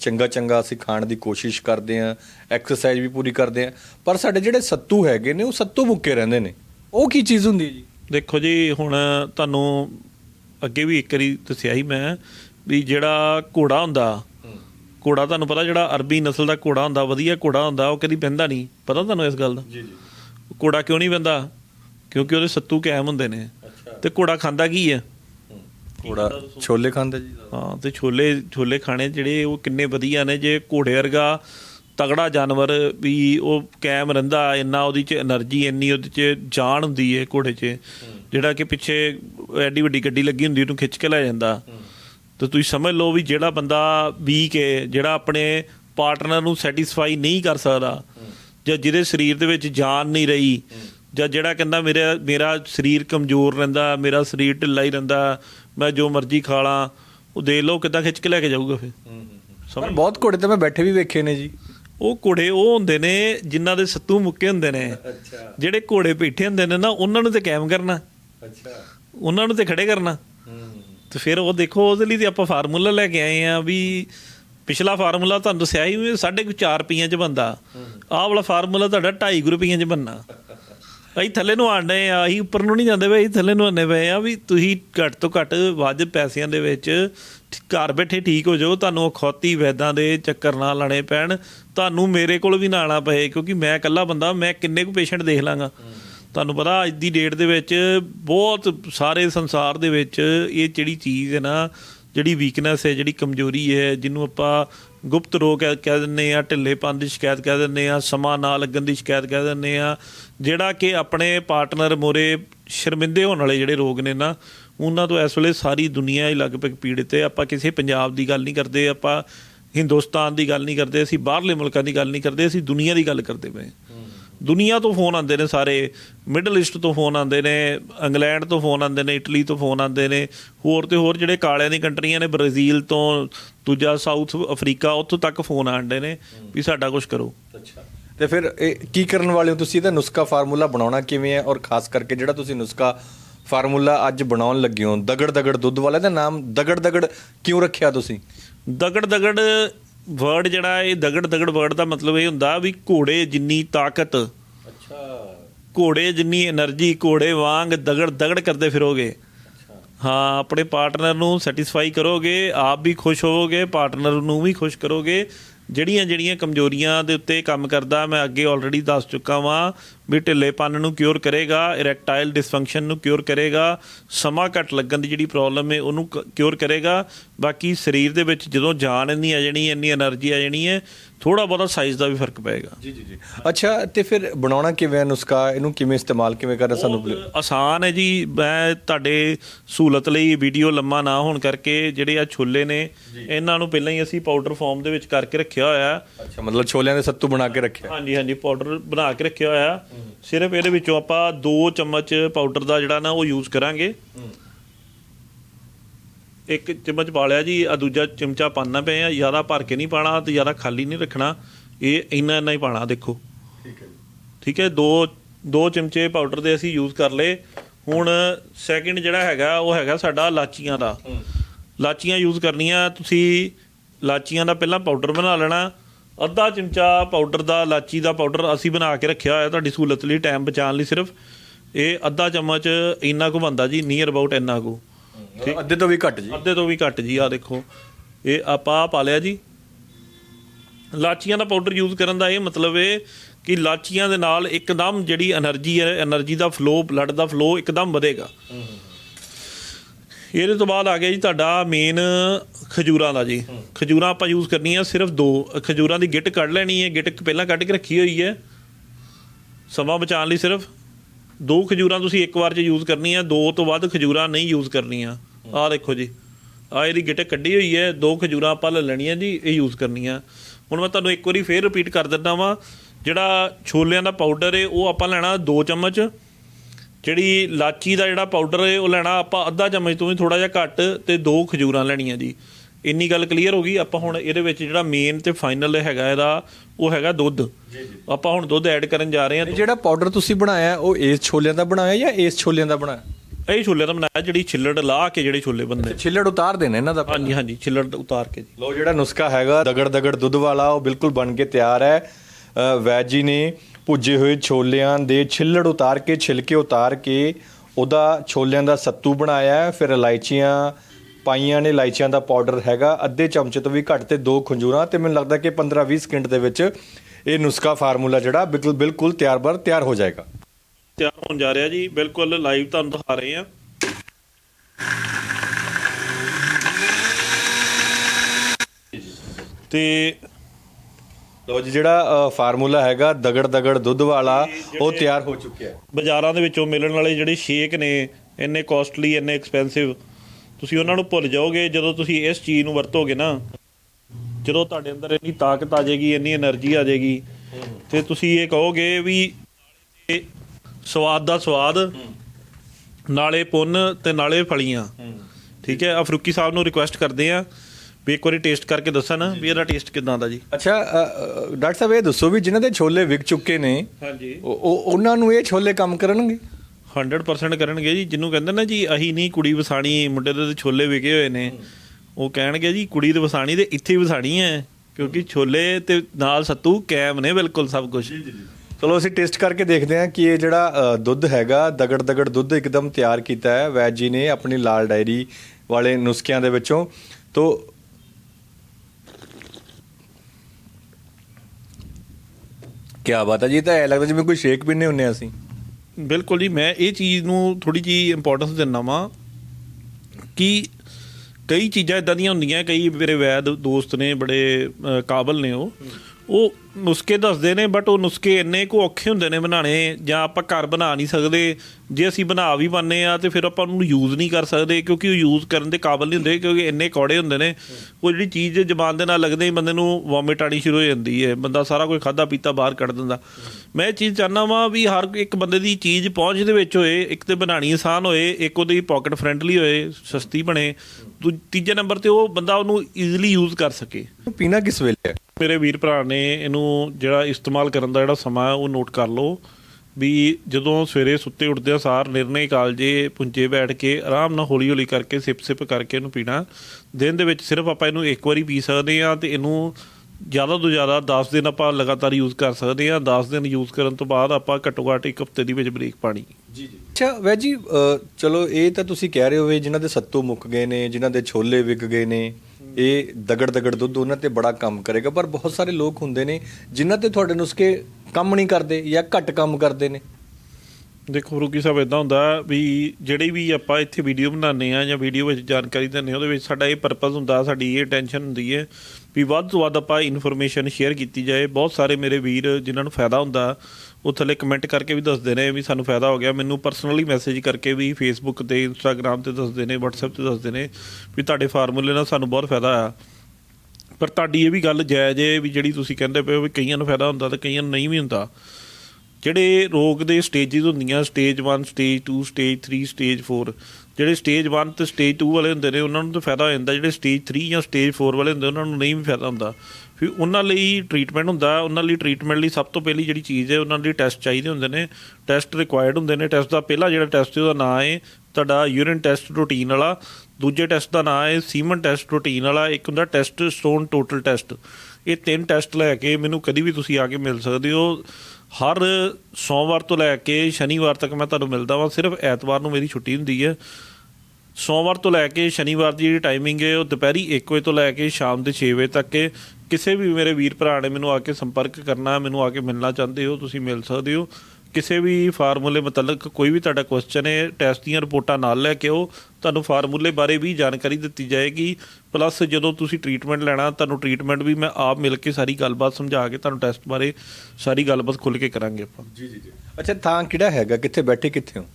ਚੰਗਾ ਚੰਗਾ ਅਸੀਂ ਖਾਣ ਦੀ ਕੋਸ਼ਿਸ਼ ਕਰਦੇ ਆ ਐਕਸਰਸਾਈਜ਼ ਵੀ ਪੂਰੀ ਕਰਦੇ ਆ ਪਰ ਸਾਡੇ ਜਿਹੜੇ ਸੱਤੂ ਹੈਗੇ ਨੇ ਉਹ ਸੱਤੂ ਮੁੱਕੇ ਰਹਿੰਦੇ ਨੇ। ਉਹ ਕੀ ਚੀਜ਼ ਹੁੰਦੀ ਹੈ ਜੀ? ਦੇਖੋ ਜੀ ਹੁਣ ਤੁਹਾਨੂੰ ਅੱਗੇ ਵੀ ਇੱਕ ਵਾਰੀ ਦੱਸਿਆ ਸੀ ਮੈਂ ਵੀ ਜਿਹੜਾ ਘੋੜਾ ਹੁੰਦਾ ਘੋੜਾ ਤੁਹਾਨੂੰ ਪਤਾ ਜਿਹੜਾ ਅਰਬੀ ਨਸਲ ਦਾ ਘੋੜਾ ਹੁੰਦਾ ਵਧੀਆ ਘੋੜਾ ਹੁੰਦਾ ਉਹ ਕਦੀ ਬਹਿੰਦਾ ਨਹੀਂ। ਪਤਾ ਤੁਹਾਨੂੰ ਇਸ ਗੱਲ ਦਾ? ਜੀ ਜੀ। ਘੋੜਾ ਕਿਉਂ ਨਹੀਂ ਬਹਿੰਦਾ? ਕਿਉਂਕਿ ਉਹਦੇ ਸੱਤੂ ਕਾਇਮ ਹੁੰਦੇ ਨੇ। ਤੇ ਘੋੜਾ ਖਾਂਦਾ ਕੀ ਹੈ? ਘੋੜਾ ਛੋਲੇ ਖਾਂਦਾ ਜੀ ਹਾਂ ਤੇ ਛੋਲੇ ਛੋਲੇ ਖਾਣੇ ਜਿਹੜੇ ਉਹ ਕਿੰਨੇ ਵਧੀਆ ਨੇ ਜੇ ਘੋੜੇ ਵਰਗਾ ਤਗੜਾ ਜਾਨਵਰ ਵੀ ਉਹ ਕਾਇਮ ਰਹਿੰਦਾ ਇੰਨਾ ਉਹਦੀ ਚ એનર્ਜੀ ਇੰਨੀ ਉਹਦੇ ਚ ਜਾਨ ਹੁੰਦੀ ਹੈ ਘੋੜੇ 'ਚ। ਜਿਹੜਾ ਕਿ ਪਿੱਛੇ ਐਡੀ ਵੱਡੀ ਗੱਡੀ ਲੱਗੀ ਹੁੰਦੀ ਉਹਨੂੰ ਖਿੱਚ ਕੇ ਲੈ ਜਾਂਦਾ। ਤੇ ਤੁਸੀਂ ਸਮਝ ਲਓ ਵੀ ਜਿਹੜਾ ਬੰਦਾ ਵੀਕ ਹੈ ਜਿਹੜਾ ਆਪਣੇ ਪਾਰਟਨਰ ਨੂੰ ਸੈਟੀਸਫਾਈ ਨਹੀਂ ਕਰ ਸਕਦਾ ਜਾਂ ਜਿਹਦੇ ਸਰੀਰ ਦੇ ਵਿੱਚ ਜਾਨ ਨਹੀਂ ਰਹੀ ਜਾਂ ਜਿਹੜਾ ਕਹਿੰਦਾ ਮੇਰਾ ਮੇਰਾ ਸਰੀਰ ਕਮਜ਼ੋਰ ਰਹਿੰਦਾ ਮੇਰਾ ਸਰੀਰ ਢਿੱਲਾ ਹੀ ਰਹਿੰਦਾ ਮੈਂ ਜੋ ਮਰਜ਼ੀ ਖਾ ਲਾਂ ਉਹ ਦੇਖ ਲਓ ਕਿੱਦਾਂ ਖਿੱਚ ਕੇ ਲੈ ਕੇ ਜਾਊਗਾ ਫਿਰ। ਪਰ ਬਹੁਤ ਘੋੜੇ ਤੇ ਮੈਂ ਬੈਠੇ ਵੀ ਵੇਖੇ ਨੇ ਜੀ। ਉਹ ਘੋੜੇ ਉਹ ਹੁੰਦੇ ਨੇ ਜਿਨ੍ਹਾਂ ਦੇ ਸੱਤੂ ਮੁੱਕੇ ਹੁੰਦੇ ਨੇ। ਅੱਛਾ। ਜਿਹੜੇ ਘੋੜੇ ਬੈਠੇ ਹੁੰਦੇ ਨੇ ਨਾ ਉਹਨਾਂ ਨੂੰ ਤੇ ਕਾਇਮ ਕਰਨਾ। ਅੱਛਾ। ਉਹਨਾਂ ਨੂੰ ਤੇ ਖੜੇ ਕਰਨਾ। ਤੇ ਫਿਰ ਉਹ ਦੇਖੋ ਉਹਦੇ ਲਈ ਤੇ ਆਪਾਂ ਫਾਰਮੂਲਾ ਲੈ ਕੇ ਆਏ ਆ ਵੀ ਪਿਛਲਾ ਫਾਰਮੂਲਾ ਤੁਹਾਨੂੰ ਦੱਸਿਆ ਸੀ ਵੀ ਸਾਢੇ ਕੁ 4 ਰੁਪਈਆਂ ਚ ਬੰਦਾ। ਆਹ ਵਾਲਾ ਫਾਰਮੂਲਾ ਤੁਹਾਡਾ 2.5 ਰੁਪਈਆਂ ਚ ਬੰਨਾ। ਅਸੀਂ ਥੱਲੇ ਨੂੰ ਆਂਡੇ ਆ, ਅਸੀਂ ਉੱਪਰ ਨੂੰ ਨਹੀਂ ਜਾਂਦੇ ਬਈ ਥੱਲੇ ਨੂੰ ਆਨੇ ਪਏ ਆ ਵੀ ਤੁਸੀਂ ਘੱਟ ਤੋਂ ਘੱਟ ਵਾਜਬ ਪੈਸਿਆਂ ਦੇ ਵਿੱਚ ਘਰ ਬੈਠੇ ਠੀਕ ਹੋ ਜਾਓ, ਤੁਹਾਨੂੰ ਅਖੌਤੀ ਵੈਦਾਂ ਦੇ ਚੱਕਰ ਨਾ ਲਾਣੇ ਪੈਣ। ਤੁਹਾਨੂੰ ਮੇਰੇ ਕੋਲ ਵੀ ਨਾ ਆਉਣਾ ਪਏ, ਕਿਉਂਕਿ ਮੈਂ ਇਕੱਲਾ ਬੰਦਾ, ਮੈਂ ਕਿੰਨੇ ਕੁ ਪੇਸ਼ੈਂਟ ਦੇਖ ਲਾਂਗਾ। ਤੁਹਾਨੂੰ ਪਤਾ ਅੱਜ ਦੀ ਡੇਟ ਦੇ ਵਿੱਚ ਬਹੁਤ ਸਾਰੇ ਸੰਸਾਰ ਦੇ ਵਿੱਚ ਇਹ ਜਿਹੜੀ ਚੀਜ਼ ਹੈ ਨਾ ਜਿਹੜੀ ਵੀਕਨੈਸ ਹੈ, ਜਿਹੜੀ ਕਮਜ਼ੋਰੀ ਹੈ, ਜਿਹਨੂੰ ਆਪਾਂ ਗੁਪਤ ਰੋਗ ਕਹਿ ਕਹਿ ਦਿੰਦੇ ਆ ਢਿੱਲੇਪਨ ਦੀ ਸ਼ਿਕਾਇਤ ਕਹਿ ਦਿੰਦੇ ਆ ਸਮਾਂ ਨਾ ਲੱਗਣ ਦੀ ਸ਼ਿਕਾਇਤ ਕਹਿ ਦਿੰਦੇ ਆ ਜਿਹੜਾ ਕਿ ਆਪਣੇ ਪਾਰਟਨਰ ਮੋਰੇ ਸ਼ਰਮਿੰਦੇ ਹੋਣ ਵਾਲੇ ਜਿਹੜੇ ਰੋਗ ਨੇ ਨਾ, ਉਹਨਾਂ ਤੋਂ ਇਸ ਵੇਲੇ ਸਾਰੀ ਦੁਨੀਆ ਹੀ ਲਗਭਗ ਪੀੜਿਤ ਹੈ। ਆਪਾਂ ਕਿਸੇ ਪੰਜਾਬ ਦੀ ਗੱਲ ਨਹੀਂ ਕਰਦੇ, ਆਪਾਂ ਹਿੰਦੁਸਤਾਨ ਦੀ ਗੱਲ ਨਹੀਂ ਕਰਦੇ, ਅਸੀਂ ਬਾਹਰਲੇ ਮੁਲਕਾਂ ਦੀ ਗੱਲ ਨਹੀਂ ਕਰਦੇ, ਅਸੀਂ ਦੁਨੀਆ ਦੀ ਗੱਲ ਕਰਦੇ ਪਏ ਦੁਨੀਆ ਤੋਂ ਫੋਨ ਆਉਂਦੇ ਨੇ ਸਾਰੇ ਮਿਡਲ ਈਸਟ ਤੋਂ ਫੋਨ ਆਉਂਦੇ ਨੇ ਇੰਗਲੈਂਡ ਤੋਂ ਫੋਨ ਆਉਂਦੇ ਨੇ ਇਟਲੀ ਤੋਂ ਫੋਨ ਆਉਂਦੇ ਨੇ ਹੋਰ ਤੇ ਹੋਰ ਜਿਹੜੇ ਕਾਲਿਆਂ ਦੀ ਕੰਟਰੀਆਂ ਨੇ ਬ੍ਰਾਜ਼ੀਲ ਤੋਂ ਦੂਜਾ ਸਾਊਥ ਅਫਰੀਕਾ ਉੱਥੋਂ ਤੱਕ ਫੋਨ ਆਉਂਦੇ ਨੇ ਵੀ ਸਾਡਾ ਕੁਝ ਕਰੋ। ਅੱਛਾ। ਤੇ ਫਿਰ ਇਹ ਕੀ ਕਰਨ ਵਾਲੇ ਹੋ ਤੁਸੀਂ? ਇਹਦਾ ਨੁਸਖਾ ਫਾਰਮੂਲਾ ਬਣਾਉਣਾ ਕਿਵੇਂ ਹੈ? ਔਰ ਖਾਸ ਕਰਕੇ ਜਿਹੜਾ ਤੁਸੀਂ ਨੁਸਖਾ ਫਾਰਮੂਲਾ ਅੱਜ ਬਣਾਉਣ ਲੱਗੇ ਹੋ ਦਗੜ ਦਗੜ ਦੁੱਧ ਵਾਲਾ ਦਾ ਨਾਮ ਦਗੜ ਦਗੜ ਕਿਉਂ ਰੱਖਿਆ ਤੁਸੀਂ? ਦਗੜ ਦਗੜ ਵਰਡ ਜਿਹੜਾ ਇਹ ਦਗੜ ਦਗੜ ਵਰਡ ਦਾ ਮਤਲਬ ਇਹ ਹੁੰਦਾ ਵੀ ਘੋੜੇ ਜਿੰਨੀ ਤਾਕਤ ਅੱਛਾ। ਘੋੜੇ ਜਿੰਨੀ એનર્ਜੀ ਘੋੜੇ ਵਾਂਗ ਦਗੜ ਦਗੜ ਕਰਦੇ ਫਿਰੋਗੇ। ਹਾਂ ਆਪਣੇ ਪਾਰਟਨਰ ਨੂੰ ਸੈਟੀਸਫਾਈ ਕਰੋਗੇ ਆਪ ਵੀ ਖੁਸ਼ ਹੋਵੋਗੇ ਪਾਰਟਨਰ ਨੂੰ ਵੀ ਖੁਸ਼ ਕਰੋਗੇ। ਜਿਹੜੀਆਂ ਜਿਹੜੀਆਂ ਕਮਜ਼ੋਰੀਆਂ ਦੇ ਉੱਤੇ ਕੰਮ ਕਰਦਾ ਮੈਂ ਅੱਗੇ ਆਲਰੇਡੀ ਦੱਸ ਚੁੱਕਾ ਵਾਂ ਵੀ ਢਿੱਲੇ ਢਿੱਲੇਪਨ ਨੂੰ ਕਿਉਰ ਕਰੇਗਾ ਇਰੈਕਟਾਈਲ ਡਿਸਫੰਕਸ਼ਨ ਨੂੰ ਕਿਉਰ ਕਰੇਗਾ ਸਮਾਂ ਘਟ ਲੱਗਣ ਦੀ ਜਿਹੜੀ ਪ੍ਰੋਬਲਮ ਹੈ ਉਹਨੂੰ ਕਿਉਰ ਕਰੇਗਾ। ਬਾਕੀ ਸਰੀਰ ਦੇ ਵਿੱਚ ਜਦੋਂ ਜਾਨ ਇੰਨੀ ਆ ਜਾਣੀ ਇੰਨੀ એનર્ਜੀ ਆ ਜਾਣੀ ਹੈ ਥੋੜਾ ਬਹੁਤਾ ਸਾਈਜ਼ ਦਾ ਵੀ ਫ਼ਰਕ ਪਏਗਾ। ਜੀ ਜੀ ਜੀ। ਅੱਛਾ ਤੇ ਫਿਰ ਬਣਾਉਣਾ ਕਿਵੇਂ ਹੈ ਨੁਸਖਾ? ਇਹਨੂੰ ਕਿਵੇਂ ਇਸਤੇਮਾਲ ਕਿਵੇਂ ਕਰਨਾ ਸਾਨੂੰ ਆਸਾਨ ਹੈ ਜੀ। ਮੈਂ ਤੁਹਾਡੇ ਸਹੂਲਤ ਲਈ ਵੀਡੀਓ ਲੰਮਾ ਨਾ ਹੋਣ ਕਰਕੇ ਜਿਹੜੇ ਆ ਛੋਲੇ ਨੇ ਇਹਨਾਂ ਨੂੰ ਪਹਿਲਾਂ ਹੀ ਅਸੀਂ ਪਾਊਡਰ ਫਾਰਮ ਦੇ ਵਿੱਚ ਕਰਕੇ ਰੱਖਿਆ ਹੋਇਆ ਅੱਛਾ ਮਤਲਬ ਛੋਲਿਆਂ ਦੇ ਸੱਤੂ ਬਣਾ ਕੇ ਰੱਖਿਆ। ਹਾਂਜੀ ਹਾਂਜੀ ਪਾਊਡਰ ਬਣਾ ਕੇ ਰੱਖਿਆ ਹੋਇਆ ਸਿਰਫ ਇਹਦੇ ਵਿੱਚੋਂ ਆਪਾਂ 2 ਚਮਚ ਪਾਊਡਰ ਦਾ ਜਿਹੜਾ ਨਾ ਉਹ ਯੂਜ਼ ਕਰਾਂਗੇ। ਇੱਕ ਚਮਚ ਪਾ ਲਿਆ ਜੀ ਆ ਦੂਜਾ ਚਮਚਾ ਪਾਣਾ ਪਿਆ ਜ਼ਿਆਦਾ ਭਰ ਕੇ ਨਹੀਂ ਪਾਣਾ ਤੇ ਜ਼ਿਆਦਾ ਖਾਲੀ ਨਹੀਂ ਰੱਖਣਾ। ਇਹ ਇੰਨਾ ਇੰਨਾ ਹੀ ਪਾਣਾ ਦੇਖੋ। ਠੀਕ ਹੈ ਠੀਕ ਹੈ ਦੋ ਦੋ ਚਮਚੇ ਪਾਊਡਰ ਦੇ ਅਸੀਂ ਯੂਜ਼ ਕਰ ਲਏ। ਹੁਣ ਸੈਕਿੰਡ ਜਿਹੜਾ ਹੈਗਾ ਉਹ ਹੈਗਾ ਸਾਡਾ ਲਾਚੀਆਂ ਦਾ। ਲਾਚੀਆਂ ਯੂਜ਼ ਕਰਨੀਆਂ ਤੁਸੀਂ ਲਾਚੀਆਂ ਦਾ ਪਹਿਲਾਂ ਪਾਊਡਰ ਬਣਾ ਲੈਣਾ। ਅੱਧਾ ਚਮਚਾ ਪਾਊਡਰ ਦਾ ਲਾਚੀ ਦਾ ਪਾਊਡਰ ਅਸੀਂ ਬਣਾ ਕੇ ਰੱਖਿਆ ਹੋਇਆ ਤੁਹਾਡੀ ਸਹੂਲਤ ਲਈ ਟਾਈਮ ਬਚਾਉਣ ਲਈ ਸਿਰਫ। ਇਹ ਅੱਧਾ ਚਮਚ ਇੰਨਾ ਕੁ ਬੰਦਾ ਜੀ ਨੀਅਰ ਅਬਾਊਟ ਇੰਨਾ ਕੁ। ਠੀਕ? ਅੱਧੇ ਤੋਂ ਵੀ ਘੱਟ ਜੀ। ਅੱਧੇ ਤੋਂ ਵੀ ਘੱਟ ਜੀ ਆ ਦੇਖੋ। ਇਹ ਆਪਾਂ ਪਾ ਲਿਆ ਜੀ। ਲਾਚੀਆਂ ਦਾ ਪਾਊਡਰ ਯੂਜ਼ ਕਰਨ ਦਾ ਇਹ ਮਤਲਬ ਏ ਕਿ ਲਾਚੀਆਂ ਦੇ ਨਾਲ ਇੱਕਦਮ ਜਿਹੜੀ એનર્ਜੀ ਹੈ એનર્ਜੀ ਦਾ ਫਲੋ ਬਲੱਡ ਦਾ ਫਲੋ ਇੱਕਦਮ ਵਧੇਗਾ। ਇਹਦੇ ਤੋਂ ਬਾਅਦ ਆ ਗਿਆ ਜੀ ਤੁਹਾਡਾ ਮੇਨ ਖਜੂਰਾਂ ਦਾ ਜੀ। ਖਜੂਰਾਂ ਆਪਾਂ ਯੂਜ਼ ਕਰਨੀਆਂ ਸਿਰਫ ਦੋ। ਖਜੂਰਾਂ ਦੀ ਗਿੱਟ ਕੱਢ ਲੈਣੀ ਹੈ ਗਿੱਟ ਪਹਿਲਾਂ ਕੱਢ ਕੇ ਰੱਖੀ ਹੋਈ ਹੈ। ਸਮਾਂ ਬਚਾਉਣ ਲਈ ਸਿਰਫ ਦੋ ਖਜੂਰਾਂ ਤੁਸੀਂ ਇੱਕ ਵਾਰ ਚ ਯੂਜ਼ ਕਰਨੀਆਂ, ਦੋ ਤੋਂ ਵੱਧ ਖਜੂਰਾਂ ਨਹੀਂ ਯੂਜ਼ ਕਰਨੀਆਂ। ਆਹ ਦੇਖੋ ਜੀ ਆ ਇਹਦੀ ਗਿੱਟ ਕੱਢੀ ਹੋਈ ਹੈ, ਦੋ ਖਜੂਰਾਂ ਆਪਾਂ ਲੈ ਲੈਣੀਆਂ ਜੀ, ਇਹ ਯੂਜ਼ ਕਰਨੀਆਂ। ਹੁਣ ਮੈਂ ਤੁਹਾਨੂੰ ਇੱਕ ਵਾਰੀ ਫੇਰ ਰਿਪੀਟ ਕਰ ਦਿੰਦਾ ਵਾਂ, ਜਿਹੜਾ ਛੋਲਿਆਂ ਦਾ ਪਾਊਡਰ ਹੈ ਉਹ ਆਪਾਂ ਲੈਣਾ 2 ਚਮਚ। ਜਿਹੜੀ ਲਾਚੀ ਦਾ ਜਿਹੜਾ ਪਾਊਡਰ ਹੈ ਉਹ ਲੈਣਾ ਆਪਾਂ ਅੱਧਾ ਚਮਚ ਤੋਂ ਵੀ ਥੋੜਾ ਜਿਹਾ ਘੱਟ ਤੇ ਦੋ ਖਜੂਰਾਂ ਲੈਣੀਆਂ ਜੀ। ਇੰਨੀ ਗੱਲ ਕਲੀਅਰ ਹੋ ਗਈ ਆਪਾਂ ਹੁਣ ਇਹਦੇ ਵਿੱਚ ਜਿਹੜਾ ਮੇਨ ਤੇ ਫਾਈਨਲ ਹੈਗਾ ਇਹਦਾ ਉਹ ਹੈਗਾ ਦੁੱਧ। ਆਪਾਂ ਹੁਣ ਦੁੱਧ ਐਡ ਕਰਨ ਜਾ ਰਹੇ ਹਾਂ ਜਿਹੜਾ ਪਾਊਡਰ ਤੁਸੀਂ ਬਣਾਇਆ ਉਹ ਇਸ ਛੋਲਿਆਂ ਦਾ ਬਣਾਇਆ ਜਾਂ ਇਸ ਛੋਲਿਆਂ ਦਾ ਬਣਾਇਆ? ਇਹ ਛੋਲੇ ਦਾ ਬਣਾਇਆ ਜਿਹੜੀ ਛਿੱਲੜ ਲਾ ਕੇ ਜਿਹੜੇ ਛੋਲੇ ਬੰਦੇ ਛਿੱਲੜ ਉਤਾਰ ਦੇਣਾ ਇਹਨਾਂ ਦਾ ਹਾਂਜੀ ਹਾਂਜੀ ਛਿੱਲੜ ਉਤਾਰ ਕੇ ਜੀ। ਲੋ ਜਿਹੜਾ ਨੁਸਖਾ ਹੈਗਾ ਦਗੜ ਦਗੜ ਦੁੱਧ ਵਾਲਾ ਉਹ ਬਿਲਕੁਲ ਬਣ ਕੇ ਤਿਆਰ ਹੈ। ਅ, ਵੈਦ ਜੀ ਨੇ ਭੁੱਜੇ ਹੋਏ ਛੋਲਿਆਂ ਦੇ ਛਿੱਲੜ ਉਤਾਰ ਕੇ ਛਿਲਕੇ ਉਤਾਰ ਕੇ ਉਹਦਾ ਛੋਲਿਆਂ ਦਾ ਸੱਤੂ ਬਣਾਇਆ। ਫਿਰ ਇਲਾਇਚੀਆਂ ਪਾਈਆਂ ਨੇ ਇਲਾਇਚੀਆਂ ਦਾ ਪਾਊਡਰ ਹੈਗਾ ਅੱਧੇ ਚਮਚੇ ਤੋਂ ਵੀ ਘੱਟ ਤੇ ਦੋ ਖੰਜੂਰਾਂ ਤੇ ਮੈਨੂੰ ਲੱਗਦਾ ਕਿ 15-20 ਸਕਿੰਟ ਦੇ ਵਿੱਚ ਇਹ ਨੁਸਖਾ ਫਾਰਮੂਲਾ ਜਿਹੜਾ ਬਿਲਕੁਲ ਬਿਲਕੁਲ ਤਿਆਰ ਬਰ ਤਿਆਰ ਹੋ ਜਾਏਗਾ। ਤਿਆਰ ਹੋਣ ਜਾ ਰਿਹਾ ਜੀ ਬਿਲਕੁਲ ਲਾਈਵ ਤੁਹਾਨੂੰ ਦਿਖਾ ਰਹੇ ਹਾਂ। ਤੇ ਲੋ ਜੀ ਜਿਹੜਾ ਫਾਰਮੂਲਾ ਹੈਗਾ ਦਗੜ ਦਗੜ ਦੁੱਧ ਵਾਲਾ ਉਹ ਤਿਆਰ ਹੋ ਚੁੱਕਿਆ ਹੈ। ਬਾਜ਼ਾਰਾਂ ਦੇ ਵਿੱਚੋਂ ਮਿਲਣ ਵਾਲੇ ਜਿਹੜੇ ਸ਼ੇਕ ਨੇ ਇੰਨੇ ਕਾਸਟਲੀ ਇੰਨੇ ਐਕਸਪੈਂਸਿਵ ਤੁਸੀਂ ਉਹਨਾਂ ਨੂੰ ਭੁੱਲ ਜਾਓਗੇ ਜਦੋਂ ਤੁਸੀਂ ਇਸ ਚੀਜ਼ ਨੂੰ ਵਰਤੋਗੇ ਨਾ ਜਦੋਂ ਤੁਹਾਡੇ ਅੰਦਰ ਇੰਨੀ ਤਾਕਤ ਆ ਜਾਏਗੀ ਇੰਨੀ એનર્ਜੀ ਆ ਜਾਏਗੀ ਤੇ ਤੁਸੀਂ ਇਹ ਕਹੋਗੇ ਵੀ ਸਵਾਦ ਦਾ ਸਵਾਦ ਨਾਲੇ ਪੁੰਨ ਤੇ ਨਾਲੇ ਫਲੀਆਂ। ਠੀਕ ਹੈ ਅਫਰੂਕੀ ਸਾਹਿਬ ਨੂੰ ਰਿਕੁਐਸਟ ਕਰਦੇ ਆ ਵੀ ਇੱਕ ਵਾਰੀ ਟੇਸਟ ਕਰਕੇ ਦੱਸਣ ਵੀ ਇਹਦਾ ਟੇਸਟ ਕਿਦਾਂ ਦਾ ਜੀ। ਅੱਛਾ ਡਾਕਟਰ ਸਾਹਿਬ ਇਹ ਦੱਸੋ ਵੀ ਜਿਨ੍ਹਾਂ ਦੇ ਛੋਲੇ ਵਿਕ ਚੁੱਕੇ ਨੇ ਹਾਂਜੀ। ਉਹ ਉਹਨਾਂ ਨੂੰ ਇਹ ਛੋਲੇ ਕੰਮ ਕਰਨਗੇ? 100% ਕਰਨਗੇ ਜੀ। ਜਿਹਨੂੰ ਕਹਿੰਦੇ ਨਾ ਜੀ ਅਹੀ ਨਹੀਂ ਕੁੜੀ ਵਸਾਣੀ ਮੁੰਡੇ ਦੇ ਛੋਲੇ ਵਿਕੇ ਹੋਏ ਨੇ। ਉਹ ਕਹਿਣਗੇ ਜੀ ਕੁੜੀ ਤੇ ਵਸਾਣੀ ਤੇ ਇੱਥੇ ਹੀ ਵਸਾਣੀ ਹੈ ਕਿਉਂਕਿ ਛੋਲੇ ਤੇ ਨਾਲ ਸੱਤੂ ਕੈਮ ਨੇ ਬਿਲਕੁਲ ਸਭ ਕੁਝ ਚਲੋ ਅਸੀਂ ਟੈਸਟ ਕਰਕੇ ਦੇਖਦੇ ਹਾਂ ਕਿ ਇਹ ਜਿਹੜਾ ਦੁੱਧ ਹੈਗਾ ਦਗੜ ਦਗੜ ਦੁੱਧ ਇੱਕਦਮ ਤਿਆਰ ਕੀਤਾ ਹੈ। ਵੈਦ ਜੀ ਨੇ ਆਪਣੀ ਲਾਲ ਡਾਇਰੀ ਵਾਲੇ ਨੁਸਖਿਆਂ ਦੇ ਵਿੱਚੋਂ। ਤੋਂ ਕੀ ਬਾਤ ਹੈ ਜੀ ਇਹ ਤਾਂ ਐ ਲੱਗਦਾ ਜਿਵੇਂ ਕੋਈ ਸ਼ੇਕ ਪੀਨੇ ਹੁੰਨੇ ਅਸੀਂ। ਬਿਲਕੁਲ ਜੀ, ਮੈਂ ਇਹ ਚੀਜ਼ ਨੂੰ ਥੋੜੀ ਜੀ ਇੰਪੋਰਟੈਂਸ ਦਿੰਦਾ ਵਾਂ ਕਿ ਕਈ ਚੀਜ਼ਾਂ ਇਦਾਂ ਦੀਆਂ ਹੁੰਦੀਆਂ, ਕਈ ਮੇਰੇ ਵੈਦ ਦੋਸਤ ਨੇ, ਬੜੇ ਕਾਬਲ ਨੇ ਉਹ। ਉਹ ਨੁਸਖੇ ਦੱਸਦੇ ਨੇ ਬਟ ਉਹ ਨੁਸਖੇ ਇੰਨੇ ਕੋ ਔਖੇ ਹੁੰਦੇ ਨੇ ਬਣਾਉਣੇ ਜਾਂ ਆਪਾਂ ਘਰ ਬਣਾ ਨਹੀਂ ਸਕਦੇ। ਜੇ ਅਸੀਂ ਬਣਾ ਵੀ ਪਾਉਂਦੇ ਆ ਤੇ ਫਿਰ ਆਪਾਂ ਉਹਨੂੰ ਯੂਜ਼ ਨਹੀਂ ਕਰ ਸਕਦੇ ਕਿਉਂਕਿ ਉਹ ਯੂਜ਼ ਕਰਨ ਦੇ ਕਾਬਲ ਨਹੀਂ ਹੁੰਦੇ ਕਿਉਂਕਿ ਇੰਨੇ ਕੌੜੇ ਹੁੰਦੇ ਨੇ। ਉਹ ਜਿਹੜੀ ਚੀਜ਼ ਜ਼ਬਾਨ ਦੇ ਨਾਲ ਲੱਗਦੇ ਹੀ ਬੰਦੇ ਨੂੰ ਵੋਮਿਟ ਆਣੀ ਸ਼ੁਰੂ ਹੋ ਜਾਂਦੀ ਹੈ। ਬੰਦਾ ਸਾਰਾ ਕੁਝ ਖਾਦਾ ਪੀਤਾ ਬਾਹਰ ਕੱਢ ਦਿੰਦਾ। ਮੈਂ ਇਹ ਚੀਜ਼ ਚਾਹੁੰਦਾ ਵਾਂ ਵੀ ਹਰ ਇੱਕ ਬੰਦੇ ਦੀ ਚੀਜ਼ ਪਹੁੰਚ ਦੇ ਵਿੱਚ ਹੋਏ ਇੱਕ ਤੇ ਬਣਾਣੀ ਆਸਾਨ ਹੋਏ ਇੱਕ ਉਹਦੀ ਪਾਕਟ ਫ੍ਰੈਂਡਲੀ ਹੋਏ ਸਸਤੀ ਬਣੇ। ਤੀਜੇ ਨੰਬਰ ਤੇ ਉਹ ਬੰਦਾ ਉਹਨੂੰ ਈਜ਼ੀਲੀ ਯੂਜ਼ ਕਰ ਸਕੇ। ਪੀਣਾ ਕਿਸ ਵੇਲੇ ਮੇਰੇ ਵੀਰ ਭਰਾ ਨੇ ਇਹਨੂੰ ਜਿਹੜਾ ਇਸਤੇਮਾਲ ਕਰਨ ਦਾ ਜਿਹੜਾ ਸਮਾਂ ਹੈ, ਉਹ ਨੋਟ ਕਰ ਲਓ ਵੀ ਜਦੋਂ ਸਵੇਰੇ ਸੁੱਤੇ ਉੱਠਦੇ ਸਾਰ ਨਿਰਣੇ ਕਾਲਜੇ ਪੁੰਜੇ ਬੈਠ ਕੇ ਆਰਾਮ ਨਾਲ ਹੌਲੀ ਹੌਲੀ ਕਰਕੇ ਸਿਪ ਸਿਪ ਕਰਕੇ ਇਹਨੂੰ ਪੀਣਾ। ਦਿਨ ਦੇ ਵਿੱਚ ਸਿਰਫ ਆਪਾਂ ਇਹਨੂੰ ਇੱਕ ਵਾਰੀ ਪੀ ਸਕਦੇ ਆ ਤੇ ਇਹਨੂੰ ਜ਼ਿਆਦਾ ਤੋਂ ਜ਼ਿਆਦਾ 10 ਦਿਨ ਆਪਾਂ ਲਗਾਤਾਰ ਯੂਜ਼ ਕਰ ਸਕਦੇ ਆ 10 ਦਿਨ ਯੂਜ਼ ਕਰਨ ਤੋਂ ਬਾਅਦ ਆਪਾਂ ਘੱਟੋ ਘੱਟ ਇੱਕ ਹਫ਼ਤੇ ਦੀ ਵਿੱਚ ਬ੍ਰੇਕ ਪਾਣੀ। ਜੀ ਜੀ। ਅੱਛਾ, ਵੈਦ ਜੀ ਚਲੋ ਇਹ ਤਾਂ ਤੁਸੀਂ ਕਹਿ ਰਹੇ ਹੋ ਵੀ ਜਿਨ੍ਹਾਂ ਦੇ ਸੱਤੂ ਮੁੱਕ ਗਏ ਨੇ, ਜਿਨ੍ਹਾਂ ਦੇ ਛੋਲੇ ਵਿਕ ਗਏ ਨੇ ਇਹ ਦਗੜ ਦਗੜ ਦੁੱਧ ਉਹਨਾਂ ਤੇ ਬੜਾ ਕੰਮ ਕਰੇਗਾ। ਪਰ ਬਹੁਤ ਸਾਰੇ ਲੋਕ ਹੁੰਦੇ ਨੇ ਜਿਨ੍ਹਾਂ ਤੇ ਤੁਹਾਡੇ ਨੁਸਖੇ ਕੰਮ ਨਹੀਂ ਕਰਦੇ ਜਾਂ ਘੱਟ ਕੰਮ ਕਰਦੇ ਨੇ। ਦੇਖੋ, ਰੁਕੀ ਸਾਹਿਬ ਇਦਾਂ ਹੁੰਦਾ ਵੀ ਜਿਹੜੀ ਵੀ ਆਪਾਂ ਇੱਥੇ ਵੀਡੀਓ ਬਣਾਉਂਦੇ ਆ ਜਾਂ ਵੀਡੀਓ ਵਿੱਚ ਜਾਣਕਾਰੀ ਦਿੰਦੇ ਹਾਂ, ਉਹਦੇ ਵਿੱਚ ਸਾਡਾ ਇਹ ਪਰਪਸ ਹੁੰਦਾ, ਸਾਡੀ ਇਹ ਟੈਨਸ਼ਨ ਹੁੰਦੀ ਹੈ ਵੀ ਵੱਧ ਤੋਂ ਵੱਧ ਆਪਾਂ ਇਨਫੋਰਮੇਸ਼ਨ ਸ਼ੇਅਰ ਕੀਤੀ ਜਾਏ। ਬਹੁਤ ਸਾਰੇ ਮੇਰੇ ਵੀਰ ਜਿਨ੍ਹਾਂ ਨੂੰ ਫਾਇਦਾ ਹੁੰਦਾ ਉਹ ਥੱਲੇ ਕਮੈਂਟ ਕਰਕੇ ਵੀ ਦੱਸਦੇ ਨੇ ਵੀ ਸਾਨੂੰ ਫਾਇਦਾ ਹੋ ਗਿਆ। ਮੈਨੂੰ ਪਰਸਨਲੀ ਮੈਸੇਜ ਕਰਕੇ ਵੀ ਫੇਸਬੁੱਕ ਤੇ ਇੰਸਟਾਗ੍ਰam ਤੇ ਦੱਸਦੇ ਨੇ, WhatsApp ਤੇ ਦੱਸਦੇ ਨੇ ਵੀ ਤੁਹਾਡੇ ਫਾਰਮੂਲੇ ਨਾਲ ਸਾਨੂੰ ਬਹੁਤ ਫਾਇਦਾ ਆ। ਪਰ ਤੁਹਾਡੀ ਇਹ ਵੀ ਗੱਲ ਜਾਇਜ਼ ਹੈ ਵੀ ਜਿਹੜੀ ਤੁਸੀਂ ਕਹਿੰਦੇ ਪਏ ਹੋ ਵੀ ਕਈਆਂ ਨੂੰ ਫਾਇਦਾ ਹੁੰਦਾ ਤੇ ਕਈਆਂ ਨੂੰ ਨਹੀਂ ਵੀ ਹੁੰਦਾ। ਜਿਹੜੇ ਰੋਗ ਦੇ ਸਟੇजेस ਹੁੰਦੀਆਂ ਸਟੇਜ 1 ਸਟੇਜ 2 ਸਟੇਜ 3 ਸਟੇਜ 4 ਜਿਹੜੇ ਸਟੇਜ 1 ਤੇ ਸਟੇਜ 2 ਵਾਲੇ ਹੁੰਦੇ ਨੇ, ਉਹਨਾਂ ਨੂੰ ਤਾਂ ਫਾਇਦਾ ਹੋ ਜਾਂਦਾ। ਜਿਹੜੇ ਸਟੇਜ 3 ਜਾਂ ਸਟੇਜ 4 ਵਾਲੇ ਹੁੰਦੇ, ਉਹਨਾਂ ਨੂੰ ਨਹੀਂ ਵੀ ਫਾਇਦਾ ਹੁੰਦਾ। ਵੀ ਉਹਨਾਂ ਲਈ ਟ੍ਰੀਟਮੈਂਟ ਹੁੰਦਾ, ਉਹਨਾਂ ਲਈ ਟ੍ਰੀਟਮੈਂਟ ਲਈ ਸਭ ਤੋਂ ਪਹਿਲੀ ਜਿਹੜੀ ਚੀਜ਼ ਹੈ, ਉਹਨਾਂ ਲਈ ਟੈਸਟ ਚਾਹੀਦੇ ਹੁੰਦੇ ਨੇ। ਟੈਸਟ ਰਿਕੁਆਇਰਡ ਹੁੰਦੇ ਨੇ। ਟੈਸਟ ਦਾ ਪਹਿਲਾ ਜਿਹੜਾ ਟੈਸਟ ਹੈ, ਉਹਦਾ ਨਾਮ ਹੈ ਤੁਹਾਡਾ ਯੂਰਿਨ ਟੈਸਟ ਰੂਟੀਨ ਵਾਲਾ। ਦੂਜੇ ਟੈਸਟ ਦਾ ਨਾਮ ਹੈ ਸੀਮਨ ਟੈਸਟ ਰੂਟੀਨ ਵਾਲਾ। ਇੱਕ ਹੁੰਦਾ ਟੈਸਟ ਸਟੋਨ ਟੋਟਲ ਟੈਸਟ ਇਹ ਤਿੰਨ ਟੈਸਟ ਲੈ ਕੇ ਮੈਨੂੰ ਕਦੀ ਵੀ ਤੁਸੀਂ ਆ ਕੇ ਮਿਲ ਸਕਦੇ ਹੋ। ਹਰ ਸੋਮਵਾਰ ਤੋਂ ਲੈ ਕੇ ਸ਼ਨੀਵਾਰ ਤੱਕ ਮੈਂ ਤੁਹਾਨੂੰ ਮਿਲਦਾ ਵਾਂ। ਸਿਰਫ ਐਤਵਾਰ ਨੂੰ ਮੇਰੀ ਛੁੱਟੀ ਹੁੰਦੀ ਹੈ। ਸੋਮਵਾਰ ਤੋਂ ਲੈ ਕੇ ਸ਼ਨੀਵਾਰ ਦੀ ਜਿਹੜੀ ਟਾਈਮਿੰਗ ਹੈ, ਉਹ ਦੁਪਹਿਰੀ 1 ਵਜੇ ਤੋਂ ਲੈ ਕੇ ਸ਼ਾਮ ਦੇ 6 ਵਜੇ ਤੱਕ ਹੈ। ਕਿਸੇ ਵੀ ਮੇਰੇ ਵੀਰ ਭਰਾ ਨੇ ਮੈਨੂੰ ਆ ਕੇ ਸੰਪਰਕ ਕਰਨਾ, ਮੈਨੂੰ ਆ ਕੇ ਮਿਲਣਾ ਚਾਹੁੰਦੇ ਹੋ, ਤੁਸੀਂ ਮਿਲ ਸਕਦੇ ਹੋ। ਕਿਸੇ ਵੀ ਫਾਰਮੂਲੇ ਮੁਤਲਕ ਕੋਈ ਵੀ ਤੁਹਾਡਾ ਕੁਐਸਚਨ ਹੈ ਟੈਸਟ ਦੀਆਂ ਰਿਪੋਰਟਾਂ ਨਾਲ ਲੈ ਕੇ ਆਓ। ਤੁਹਾਨੂੰ ਫਾਰਮੂਲੇ ਬਾਰੇ ਵੀ ਜਾਣਕਾਰੀ ਦਿੱਤੀ ਜਾਏਗੀ। ਪਲੱਸ ਜਦੋਂ ਤੁਸੀਂ ਟ੍ਰੀਟਮੈਂਟ ਲੈਣਾ, ਤੁਹਾਨੂੰ ਟ੍ਰੀਟਮੈਂਟ ਵੀ ਮੈਂ ਆਪ ਮਿਲ ਕੇ ਸਾਰੀ ਗੱਲਬਾਤ ਸਮਝਾ ਕੇ ਤੁਹਾਨੂੰ ਟੈਸਟ ਬਾਰੇ ਸਾਰੀ ਗੱਲਬਾਤ ਖੁੱਲ੍ਹ ਕੇ ਕਰਾਂਗੇ ਆਪਾਂ। ਜੀ ਜੀ ਜੀ। ਅੱਛਾ ਥਾਂ ਕਿਹੜਾ ਹੈਗਾ? ਕਿੱਥੇ ਬੈਠੇ, ਕਿੱਥੇ ਹੋ?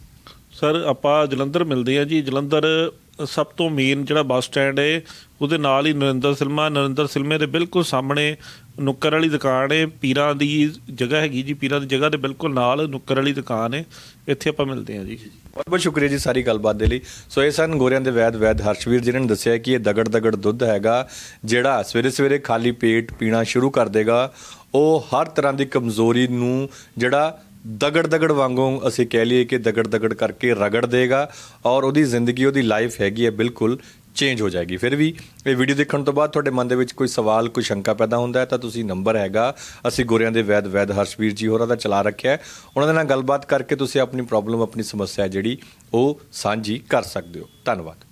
ਸਰ, ਆਪਾਂ ਜਲੰਧਰ ਮਿਲਦੇ ਆ ਜੀ। ਜਲੰਧਰ ਸਭ ਤੋਂ ਮੇਨ ਜਿਹੜਾ ਬੱਸ ਸਟੈਂਡ ਹੈ ਉਹਦੇ ਨਾਲ ਹੀ ਨਰਿੰਦਰ ਸਿਲਮਾ। ਨਰਿੰਦਰ ਸਿਲਮੇ ਦੇ ਬਿਲਕੁਲ ਸਾਹਮਣੇ ਨੁੱਕਰ ਵਾਲੀ ਦੁਕਾਨ ਹੈ ਪੀਰਾਂ ਦੀ ਜਗ੍ਹਾ ਹੈਗੀ ਜੀ। ਪੀਰਾਂ ਦੀ ਜਗ੍ਹਾ ਦੇ ਬਿਲਕੁਲ ਨਾਲ ਨੁੱਕਰ ਵਾਲੀ ਦੁਕਾਨ ਹੈ ਇੱਥੇ ਆਪਾਂ ਮਿਲਦੇ ਹਾਂ ਜੀ। ਬਹੁਤ ਬਹੁਤ ਸ਼ੁਕਰੀਆ ਜੀ ਸਾਰੀ ਗੱਲਬਾਤ ਦੇ ਲਈ। ਸੋ ਇਹ ਸਨ ਗੋਰਿਆਂ ਦੇ ਵੈਦ ਵੈਦ ਹਰਸ਼ਵੀਰ ਜੀ ਨੇ ਦੱਸਿਆ ਕਿ ਇਹ ਦਗੜ ਦਗੜ ਦੁੱਧ ਹੈਗਾ, ਜਿਹੜਾ ਸਵੇਰੇ ਸਵੇਰੇ ਖਾਲੀ ਪੇਟ ਪੀਣਾ ਸ਼ੁਰੂ ਕਰ ਦੇਗਾ। ਉਹ ਹਰ ਤਰ੍ਹਾਂ ਦੀ ਕਮਜ਼ੋਰੀ ਨੂੰ ਜਿਹੜਾ ਦਗੜ ਦਗੜ ਵਾਂਗੂ ਅਸੀਂ ਕਹਿ ਲਈਏ ਕਿ ਦਗੜ ਦਗੜ ਕਰਕੇ ਰਗੜ ਦੇਗਾ ਔਰ ਉਹਦੀ ਜ਼ਿੰਦਗੀ, ਉਹਦੀ ਲਾਈਫ ਹੈਗੀ ਹੈ ਬਿਲਕੁਲ ਚੇਂਜ ਹੋ ਜਾਏਗੀ। ਫਿਰ ਵੀ ਇਹ ਵੀਡੀਓ ਦੇਖਣ ਤੋਂ ਬਾਅਦ ਤੁਹਾਡੇ ਮਨ ਦੇ ਵਿੱਚ ਕੋਈ ਸਵਾਲ, ਕੋਈ ਸ਼ੰਕਾ ਪੈਦਾ ਹੁੰਦਾ ਹੈ ਤਾਂ ਤੁਸੀਂ ਨੰਬਰ ਹੈਗਾ, ਅਸੀਂ ਗੋਰਿਆਂ ਦੇ ਵੈਦ ਵੈਦ ਹਰਸ਼ਵੀਰ ਜੀ ਹੋਰਾਂ ਦਾ ਚਲਾ ਰੱਖਿਆ ਹੈ। ਉਹਨਾਂ ਦੇ ਨਾਲ ਗੱਲਬਾਤ ਕਰਕੇ ਤੁਸੀਂ ਆਪਣੀ ਪ੍ਰੋਬਲਮ ਆਪਣੀ ਸਮੱਸਿਆ ਜਿਹੜੀ ਉਹ ਸਾਂਝੀ ਕਰ ਸਕਦੇ ਹੋ। ਧੰਨਵਾਦ।